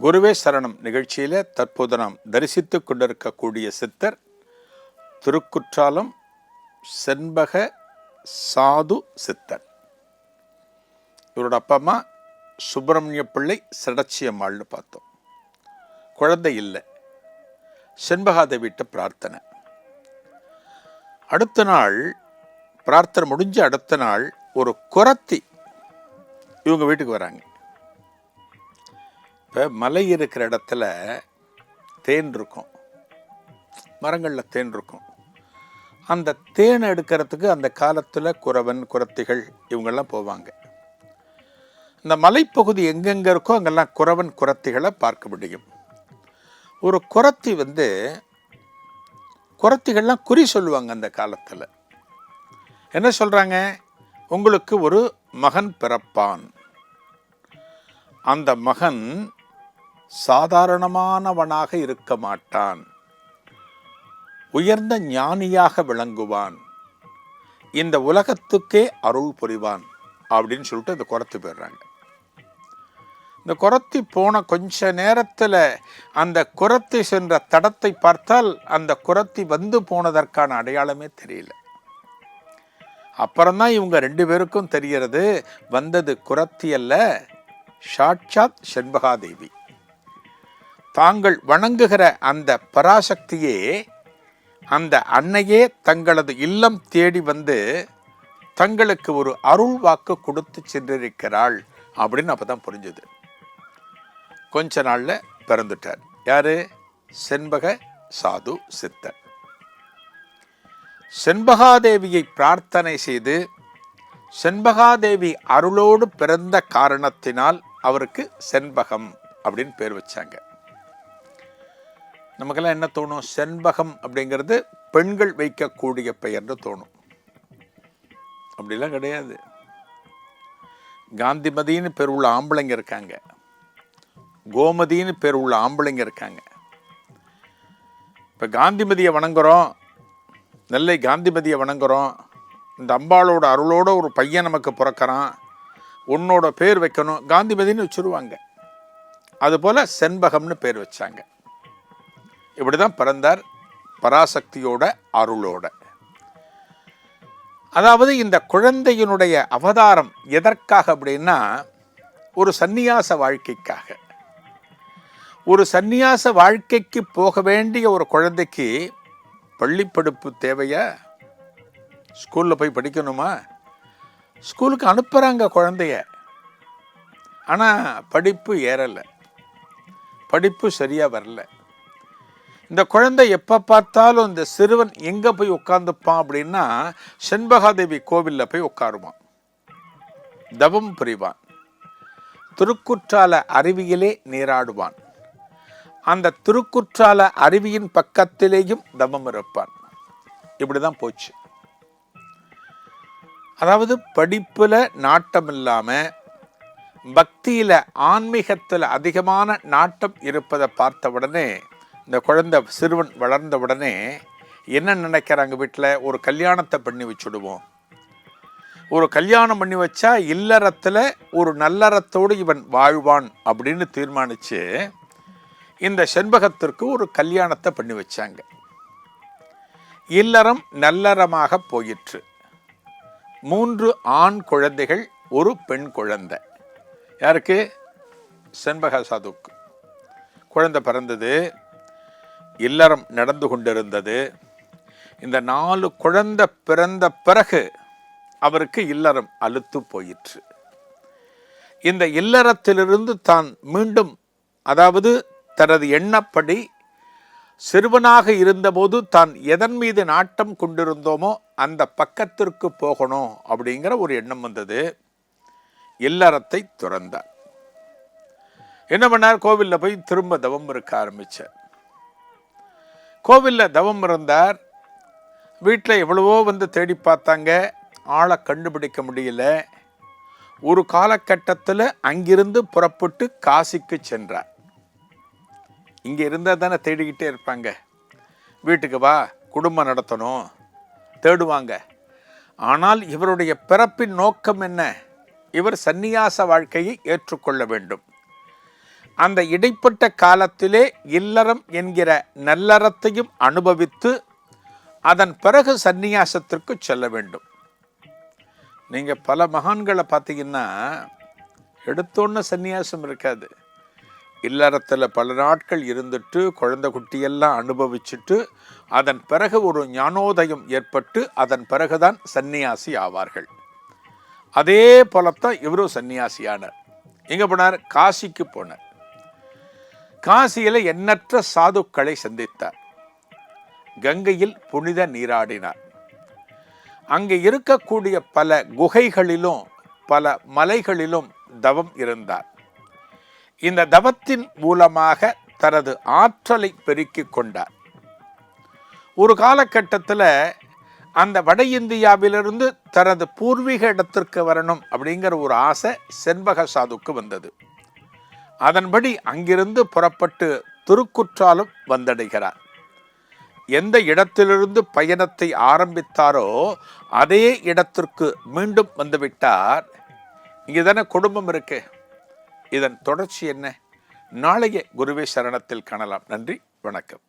குருவே சரணம் நிகழ்ச்சியில் தற்போது நாம் தரிசித்து கொண்டிருக்கக்கூடிய சித்தர் திருக்குற்றாலம் செண்பக சாது சித்தர். இவரோட அப்பா அம்மா சுப்பிரமணிய பிள்ளை சடச்சியம்மாள்னு பார்த்தோம். குழந்தை இல்லை. செண்பகாதே செண்பகாதேவிட்ட பிரார்த்தனை. அடுத்த நாள் பிரார்த்தனை முடிஞ்ச அடுத்த நாள் ஒரு குரத்தி இவங்க வீட்டுக்கு வராங்க. இப்போ மலை இருக்கிற இடத்துல தேன் இருக்கும். மரங்களில் தேன் இருக்கும். அந்த தேன் எடுக்கிறதுக்கு அந்த காலத்தில் குறவன் குரத்திகள் இவங்கெல்லாம் போவாங்க. இந்த மலைப்பகுதி எங்கெங்கே இருக்கோ அங்கெல்லாம் குறவன் குரத்திகளை பார்க்க முடியும். ஒரு குரத்தி வந்து குரத்திகள்லாம் குறி சொல்லுவாங்க அந்த காலத்தில். என்ன சொல்கிறாங்க உங்களுக்கு ஒரு மகன் பிறப்பான். அந்த மகன் சாதாரணமானவனாக இருக்க மாட்டான். உயர்ந்த ஞானியாக விளங்குவான். இந்த உலகத்துக்கே அருள் புரிவான் அப்படின்னு சொல்லிட்டு இந்த குரத்து போயிடுறாங்க. இந்த குரத்தி போன கொஞ்ச நேரத்தில் அந்த குரத்தி சென்ற தடத்தை பார்த்தால் அந்த குரத்தி வந்து போனதற்கான அடையாளமே தெரியல. அப்புறம்தான் இவங்க ரெண்டு பேருக்கும் தெரிகிறது வந்தது குரத்தி அல்ல சாட்சாத் செண்பகாதேவி. தாங்கள் வணங்குகிற அந்த பராசக்தியே அந்த அன்னையே தங்களது இல்லம் தேடி வந்து தங்களுக்கு ஒரு அருள் வாக்கு கொடுத்து சென்றிருக்கிறாள் அப்படின்னு அப்போ தான் புரிஞ்சுது. கொஞ்ச நாளில் பிறந்துட்டார். யார்? செண்பக சாது சித்தர். செண்பகாதேவியை பிரார்த்தனை செய்து செண்பகாதேவி அருளோடு பிறந்த காரணத்தினால் அவருக்கு செண்பகம் அப்படின்னு பேர் வச்சாங்க. நமக்கெல்லாம் என்ன தோணும்? செண்பகம் அப்படிங்கிறது பெண்கள் வைக்கக்கூடிய பெயர்னு தோணும். அப்படிலாம் கிடையாது. காந்திமதின்னு பேர் உள்ள ஆம்பளைங்க இருக்காங்க. கோமதின்னு பேர் உள்ள ஆம்பளைங்க இருக்காங்க. இப்போ காந்திமதியை வணங்குகிறோம் நெல்லை காந்திமதியை வணங்குகிறோம் இந்த அம்பாளோட அருளோட ஒரு பையன் நமக்கு பிறக்கிறான். உன்னோட பேர் வைக்கணும். காந்திமதின்னு வச்சுருவாங்க. அதுபோல் செண்பகம்னு பேர் வச்சாங்க. இப்படி தான் பிறந்தார் பராசக்தியோட அருளோட. அதாவது இந்த குழந்தையினுடைய அவதாரம் எதற்காக அப்படின்னா ஒரு சந்நியாச வாழ்க்கைக்காக. ஒரு சந்நியாச வாழ்க்கைக்கு போக வேண்டிய ஒரு குழந்தைக்கு பள்ளிப்படிப்பு தேவையா? ஸ்கூலில் போய் படிக்கணுமா? ஸ்கூலுக்கு அனுப்புகிறாங்க குழந்தைய. ஆனால் படிப்பு ஏறலை. படிப்பு சரியாக வரலை. இந்த குழந்தை எப்போ பார்த்தாலும் இந்த சிறுவன் எங்கே போய் உட்காந்துப்பான் அப்படின்னா செண்பகாதேவி கோவிலில் போய் உட்காருவான். தவம் புரிவான். திருக்குற்றால அருவியிலே நீராடுவான். அந்த திருக்குற்றால அருவியின் பக்கத்திலேயும் தவம் இருப்பான். இப்படி தான் போச்சு. அதாவது படிப்பில் நாட்டம் இல்லாமல் பக்தியில் ஆன்மீகத்தில் அதிகமான நாட்டம் இருப்பதை பார்த்த உடனே இந்த குழந்தை சிறுவன் வளர்ந்த உடனே என்ன நினைக்கிறாங்க வீட்டில்? ஒரு கல்யாணத்தை பண்ணி வச்சுடுவோம். ஒரு கல்யாணம் பண்ணி வச்சா இல்லறத்தில் ஒரு நல்லறத்தோடு இவன் வாழ்வான் அப்படின்னு தீர்மானித்து இந்த செண்பகத்திற்கு ஒரு கல்யாணத்தை பண்ணி வச்சாங்க. இல்லறம் நல்லறமாக போயிற்று. மூன்று ஆண் குழந்தைகள் ஒரு பெண் குழந்தை. யாருக்கு? செண்பக சாதுக்கு குழந்தை பிறந்தது இல்லறம் நடந்து கொண்டிருந்தது. இந்த நாலு குழந்தை பிறந்த பிறகு அவருக்கு இல்லறம் அழுத்து போயிற்று. இந்த இல்லறத்திலிருந்து தான் மீண்டும் அதாவது தனது எண்ணப்படி சிறுவனாக இருந்தபோது தான் எதன் மீது நாட்டம் கொண்டிருந்தோமோ அந்த பக்கத்திற்கு போகணும் அப்படிங்கிற ஒரு எண்ணம் வந்தது. இல்லறத்தை துறந்தார். என்ன பண்ணார்? கோவிலில் போய் திரும்ப தவம் இருக்க ஆரம்பித்தார் கோவிலில் தவம் இருந்தார். வீட்டில் எவ்வளவோ வந்து தேடி பார்த்தாங்க. ஆளை கண்டுபிடிக்க முடியல. ஒரு காலகட்டத்தில் அங்கிருந்து புறப்பட்டு காசிக்கு சென்றார். இங்கே இருந்தால் தானே தேடிக்கிட்டே இருப்பாங்க. வீட்டுக்கு வா குடும்பம் நடத்தணும். தேடுவாங்க. ஆனால் இவருடைய பிறப்பின் நோக்கம் என்ன? இவர் சந்நியாச வாழ்க்கையை ஏற்றுக்கொள்ள வேண்டும். அந்த இடைப்பட்ட காலத்திலே இல்லறம் என்கிற நல்லறத்தையும் அனுபவித்து அதன் பிறகு சந்நியாசத்திற்கு செல்ல வேண்டும். நீங்கள் பல மகான்களை பார்த்தீங்கன்னா எடுத்தோன்னு சந்நியாசம் இருக்காது. இல்லறத்தில் பல நாட்கள் இருந்துட்டு குழந்தை குட்டியெல்லாம் அனுபவிச்சுட்டு அதன் பிறகு ஒரு ஞானோதயம் ஏற்பட்டு அதன் பிறகுதான் சந்நியாசி ஆவார்கள். அதே போலத்தான் இவரும் சன்னியாசியானார் எங்கே போனார்? காசிக்கு போனார். காசியில் எண்ணற்ற சாதுக்களை சந்தித்தார். கங்கையில் புனித நீராடினார். அங்கே இருக்கக்கூடிய பல குகைகளிலும் பல மலைகளிலும் தவம் இருந்தார். இந்த தவத்தின் மூலமாக தனது ஆற்றலை பெருக்கிக் கொண்டார். ஒரு காலகட்டத்தில் அந்த வட இந்தியாவிலிருந்து தனது பூர்வீக இடத்திற்கு வரணும் அப்படிங்கிற ஒரு ஆசை செண்பக சாதுக்கு வந்தது. அதன்படி அங்கிருந்து புறப்பட்டு திருக்குற்றாலம் வந்தடைகிறார். எந்த இடத்திலிருந்து பயணத்தை ஆரம்பித்தாரோ அதே இடத்திற்கு மீண்டும் வந்துவிட்டார். இங்கே தானே குடும்பம் இருக்கு. இதன் தொடர்ச்சி என்ன? நாளைய குருவே சரணத்தில் காணலாம். நன்றி வணக்கம்.